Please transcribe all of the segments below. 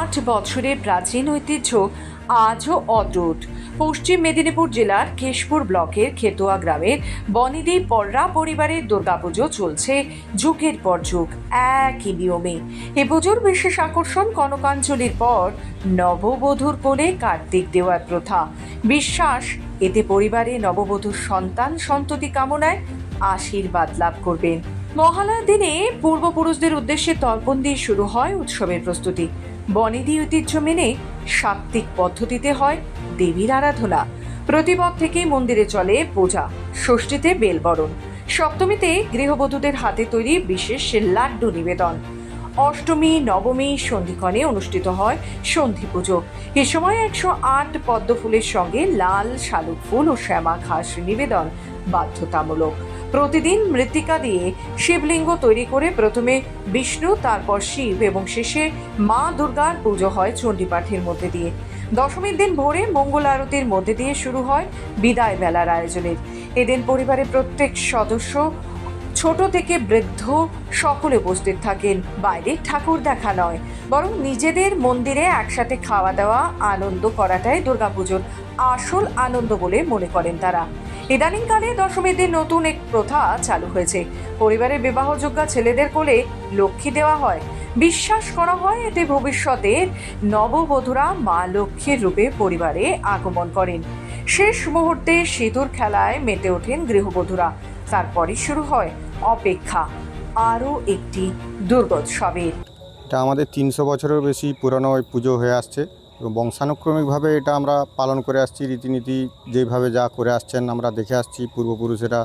আট বছরের প্রাচীন ঐতিহ্য আজও অটুট পশ্চিম মেদিনীপুর জেলার কেশপুর ব্লকের খেতোয়া গ্রামের বনিদি পররা পরিবারের দুর্গাপুজো চলছে যুগের পর যুগ, একই নিয়মে। এ পুজোর বিশেষ আকর্ষণ কনকাঞ্জলির পর নববধূর কোলে কার্তিক দেওয়ার প্রথা। বিশ্বাস, এতে পরিবারে নববধূর সন্তান সন্ততি কামনায় আশীর্বাদ লাভ করবেন। মহালয়ার দিনে পূর্বপুরুষদের উদ্দেশ্যে তর্পণ দিয়ে শুরু হয় উৎসবের প্রস্তুতি। বনেদি ঐতিহ্য মেনে সাত্ত্বিক পদ্ধতিতে হয় দেবীর আরাধনা। প্রতিপদ থেকেই মন্দিরে চলে পূজা, ষষ্ঠীতে বেলবরণ। সপ্তমীতে গৃহবধূদের হাতে তৈরি বিশেষ লাড্ডু নিবেদন। অষ্টমী, নবমী সন্ধিক্ষণে অনুষ্ঠিত হয় সন্ধি পুজো। এ সময় একশো আট পদ্ম ফুলের সঙ্গে লাল শালুক ফুল ও শ্যামা ঘাস নিবেদন বাধ্যতামূলক। প্রতিদিন মৃত্তিকা দিয়ে শিবলিঙ্গ তৈরি করে প্রথমে বিষ্ণু, তারপর শিব এবং শেষে মা দুর্গার পুজো হয় চণ্ডীপাঠের মধ্যে দিয়ে। দশমীর দিন ভোরে মঙ্গল আরতির মধ্যে দিয়ে শুরু হয় বিদায় বেলার আয়োজনের। এদিন পরিবারের প্রত্যেক সদস্য, ছোট থেকে বৃদ্ধ সকলে উপস্থিত থাকেন। বাইরে ঠাকুর দেখা নয়, বরং নিজেদের মন্দিরে একসাথে খাওয়া দাওয়া, আনন্দ করাটাই দুর্গাপুজোর আসল আনন্দ বলে মনে করেন তারা। ইদানিংকালে দশমীর দিন নতুন এক প্রথা চালু হয়েছে। পরিবারের বিবাহযোগ্য ছেলেদের কোলে লক্ষ্মী দেওয়া হয়। বিশ্বাস করা হয় এতে ভবিষ্যতে নববধূরা মা লক্ষ্মীর রূপে পরিবারে আগমন করেন। শেষ মুহূর্তে সিঁদুর খেলায় মেতে ওঠেন গৃহবধূরা। তারপরে শুরু হয় অপেক্ষা। আরও একটি দুর্গোৎসবের। এটা আমাদের তিনশো বছরের বেশি পুরনো ওই পুজো হয়ে আসছে। এবং বংশানুক্রমিকভাবে এটা আমরা পালন করে আসছি, রীতিনীতি যেভাবে যা করে আসছেন আমরা দেখে আসছি, পূর্বপুরুষেরা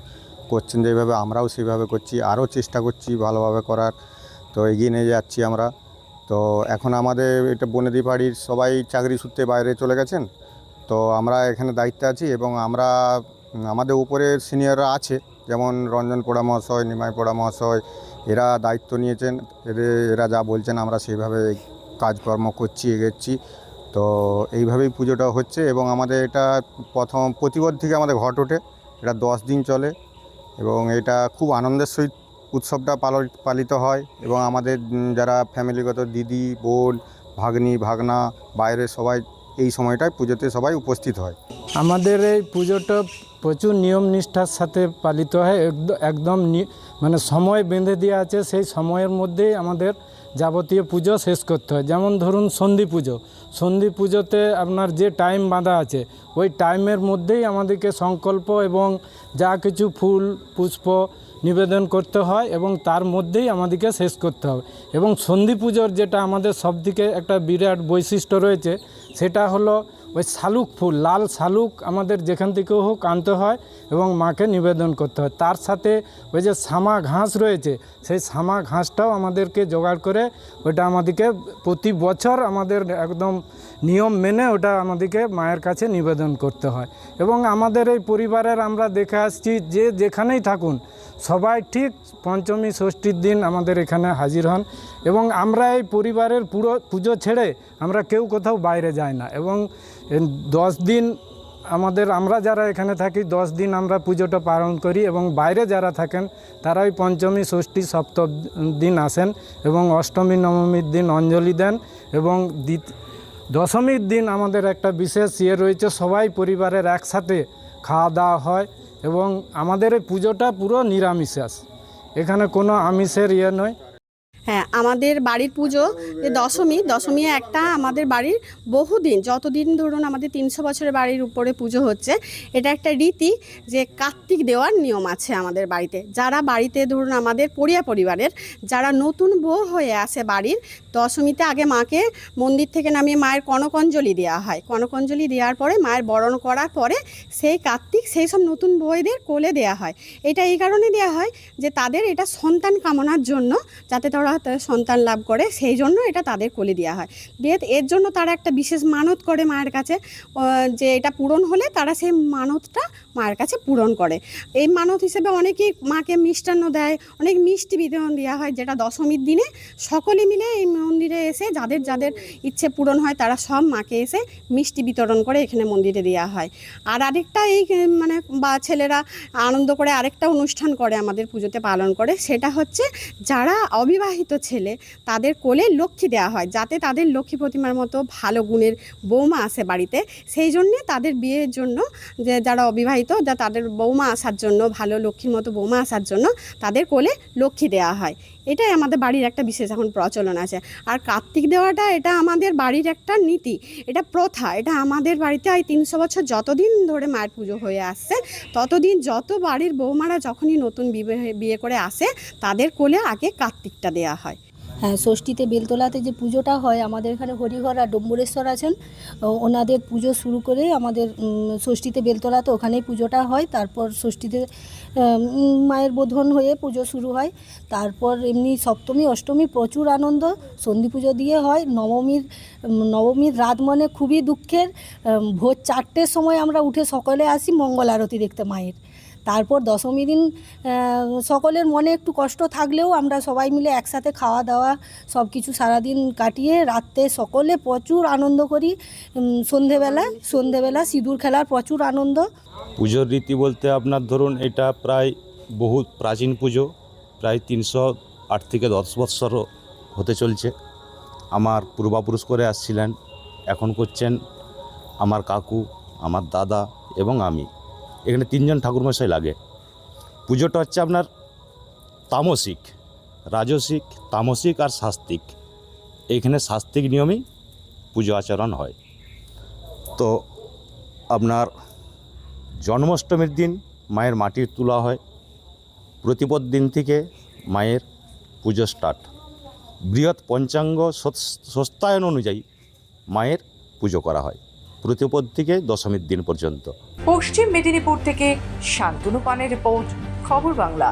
করছেন যেভাবে, আমরাও সেইভাবে করছি, আরও চেষ্টা করছি ভালোভাবে করার। তো এগিয়ে নিয়ে যাচ্ছি আমরা। তো এখন আমাদের এটা বনেদি বাড়ির সবাই চাকরি সূত্রে বাইরে চলে গেছেন। তো আমরা এখানে দায়িত্বে আছি এবং আমরা আমাদের উপরের সিনিয়ররা আছে। যেমন রঞ্জন পোড়া মহাশয়, নিমাই পোড়া মহাশয়, এরা দায়িত্ব নিয়েছেন। এদের, এরা যা বলছেন আমরা সেইভাবে কাজকর্ম করছি, এগোচ্ছি। তো এইভাবেই পুজোটা হচ্ছে এবং আমাদের এটা প্রথম প্রতিবদ থেকে আমাদের ঘট ওঠে। এটা দশ দিন চলে এবং এটা খুব আনন্দের সহিত উৎসবটা পাল- পালিত হয় এবং আমাদের যারা ফ্যামিলিগত দিদি, বোন, ভাগ্নি, ভাগনা, বাইরে সবাই এই সময়টায় পুজোতে সবাই উপস্থিত হয়। আমাদের এই পুজোটা প্রচুর নিয়ম নিষ্ঠার সাথে পালিত হয়। একদ- একদম মানে সময় বেঁধে দেওয়া আছে। সেই সময়ের মধ্যেই আমাদের যাবতীয় পুজো শেষ করতে হয়। যেমন ধরুন সন্ধি পুজো। সন্ধি পুজোতে আপনার যে টাইম বাঁধা আছে, ওই টাইমের মধ্যেই আমাদেরকে সংকল্প এবং যা কিছু ফুল, পুষ্প নিবেদন করতে হয় এবং তার মধ্যেই আমাদেরকে শেষ করতে হবে। এবং সন্ধি পুজোর যেটা আমাদের সবদিকে একটা বিরাট বৈশিষ্ট্য রয়েছে, সেটা হলো ওই শালুক ফুল, লাল শালুক আমাদের যেখান থেকেও হোক আনতে হয় এবং মাকে নিবেদন করতে হয়। তার সাথে ওই যে সামা ঘাস রয়েছে, সেই সামা ঘাসটাও আমাদেরকে জোগাড় করে ওটা আমাদেরকে প্রতি বছর আমাদের একদম নিয়ম মেনে ওটা আমাদেরকে মায়ের কাছে নিবেদন করতে হয়। এবং আমাদের এই পরিবারের আমরা দেখে আসছি যে যেখানেই থাকুন, সবাই ঠিক পঞ্চমী, ষষ্ঠীর দিন আমাদের এখানে হাজির হন এবং আমরা এই পরিবারের পুরো পুজো ছেড়ে আমরা কেউ কোথাও বাইরে যাই না। এবং দশ দিন আমাদের, আমরা যারা এখানে থাকি, দশ দিন আমরা পুজোটা পালন করি এবং বাইরে যারা থাকেন তারা ওই পঞ্চমী, ষষ্ঠী, সপ্তম দিন আসেন এবং অষ্টমী, নবমীর দিন অঞ্জলি দেন এবং দশমীর দিন আমাদের একটা বিশেষ ইয়ে রয়েছে, সবাই পরিবারের একসাথে খাওয়া দাওয়া হয় এবং আমাদের এই পুজোটা পুরো নিরামিষাস। এখানে কোনো আমিষের ইয়ে নয়। হ্যাঁ আমাদের বাড়ির পুজো যে দশমী দশমী একটা আমাদের বাড়ির বহুদিন, যতদিন ধরুন আমাদের তিনশো বছরের বাড়ির উপরে পুজো হচ্ছে, এটা একটা রীতি যে কার্তিক দেওয়ার নিয়ম আছে আমাদের বাড়িতে। যারা বাড়িতে ধরুন আমাদের পরিয়া পরিবারের, যারা নতুন বউ হয়ে আসে বাড়ির, দশমীতে আগে মাকে মন্দির থেকে নামিয়ে মায়ের কনকঞ্জলি দেওয়া হয়। কনকঞ্জলি দেওয়ার পরে, মায়ের বরণ করার পরে সেই কার্তিক সেই সব নতুন বউদের কোলে দেওয়া হয়। এটা এই কারণে দেওয়া হয় যে তাদের এটা সন্তান কামনার জন্য যাতে তারা সন্তান লাভ করে, সেই জন্য এটা তাদের কোলে দেওয়া হয়। দিয়ে এর জন্য তারা একটা বিশেষ মানত করে মায়ের কাছে যে এটা পূরণ হলে তারা সেই মানতটা মায়ের কাছে পূরণ করে। এই মানত হিসেবে অনেকেই মাকে মিষ্টান্ন দেয়, অনেক মিষ্টি বিতরণ দেওয়া হয় যেটা দশমীর দিনে সকলে মিলে এই মন্দিরে এসে যাদের যাদের ইচ্ছে পূরণ হয় তারা সব মাকে এসে মিষ্টি বিতরণ করে এখানে মন্দিরে দেওয়া হয়। আর আরেকটা এই মানে বা ছেলেরা আনন্দ করে আরেকটা অনুষ্ঠান করে আমাদের পুজোতে পালন করে, সেটা হচ্ছে যারা অবিবাহিত অবিবাহিত ছেলে তাদের কোলে লক্ষ্মী দেওয়া হয়, যাতে তাদের লক্ষ্মী প্রতিমার মতো ভালো গুণের বৌমা আসে বাড়িতে। সেই জন্যে তাদের বিয়ের জন্য যে যারা অবিবাহিত, যা তাদের বৌমা আসার জন্য, ভালো লক্ষ্মীর মতো বৌমা আসার জন্য তাদের কোলে লক্ষ্মী দেওয়া হয়। এটাই আমাদের বাড়ির একটা বিশেষ এখন প্রচলন আছে। আর কার্তিক দেওয়াটা এটা আমাদের বাড়ির একটা নীতি, এটা প্রথা, এটা আমাদের বাড়িতে এই তিনশো বছর যতদিন ধরে মায়ের পুজো হয়ে আসছে, ততদিন যত বাড়ির বৌমারা যখনই নতুন বিয়ে বিয়ে করে আসে, তাদের কোলে আগে কার্তিকটা দেওয়া হয়। হ্যাঁ ষষ্ঠীতে বেলতলাতে যে পুজোটা হয়, আমাদের এখানে হরিহর আর ডম্বরেশ্বর আছেন। ওনাদের পুজো শুরু করে আমাদের ষষ্ঠীতে বেলতলাতে ওখানেই পুজোটা হয়। তারপর ষষ্ঠীতে মায়ের বোধন হয়ে পুজো শুরু হয়। তারপর এমনি সপ্তমী, অষ্টমী প্রচুর আনন্দ। সন্ধি পুজো দিয়ে হয়। নবমীর নবমীর রাত মানে খুবই দুঃখের। ভোর চারটের সময় আমরা উঠে সকলে আসি মঙ্গল আরতি দেখতে মায়ের। তারপর দশমী দিন সকলের মনে একটু কষ্ট থাকলেও আমরা সবাই মিলে একসাথে খাওয়া দাওয়া সব কিছু সারাদিন কাটিয়ে রাত্রে সকলে প্রচুর আনন্দ করি। সন্ধেবেলা সন্ধেবেলা সিঁদুর খেলার প্রচুর আনন্দ। পুজোর রীতি বলতে আপনার ধরুন এটা প্রায় বহু প্রাচীন পুজো, প্রায় তিনশো আট থেকে দশ বৎসর হতে চলছে। আমার পূর্বাপুরুষ করে আসছিলেন, এখন করছেন আমার কাকু, আমার দাদা এবং আমি। এখানে তিনজন ঠাকুরমশাই লাগে। পুজোটা হচ্ছে আপনার তামসিক, রাজসিক, তামসিক আর শাস্তিক এইখানে শাস্তিক নিয়মেই পুজো আচরণ হয়। তো আপনার জন্মাষ্টমীর দিন মায়ের মাটির তোলা হয়। প্রতিপদ দিন থেকে মায়ের পুজো স্টার্ট বৃহৎ পঞ্চাঙ্গ সস্তায়ন অনুযায়ী মায়ের পুজো করা হয়। প্রতিপদ থেকে দশমীর দিন পর্যন্ত। পশ্চিম মেদিনীপুর থেকে শান্তনু পানের রিপোর্ট খবর বাংলা।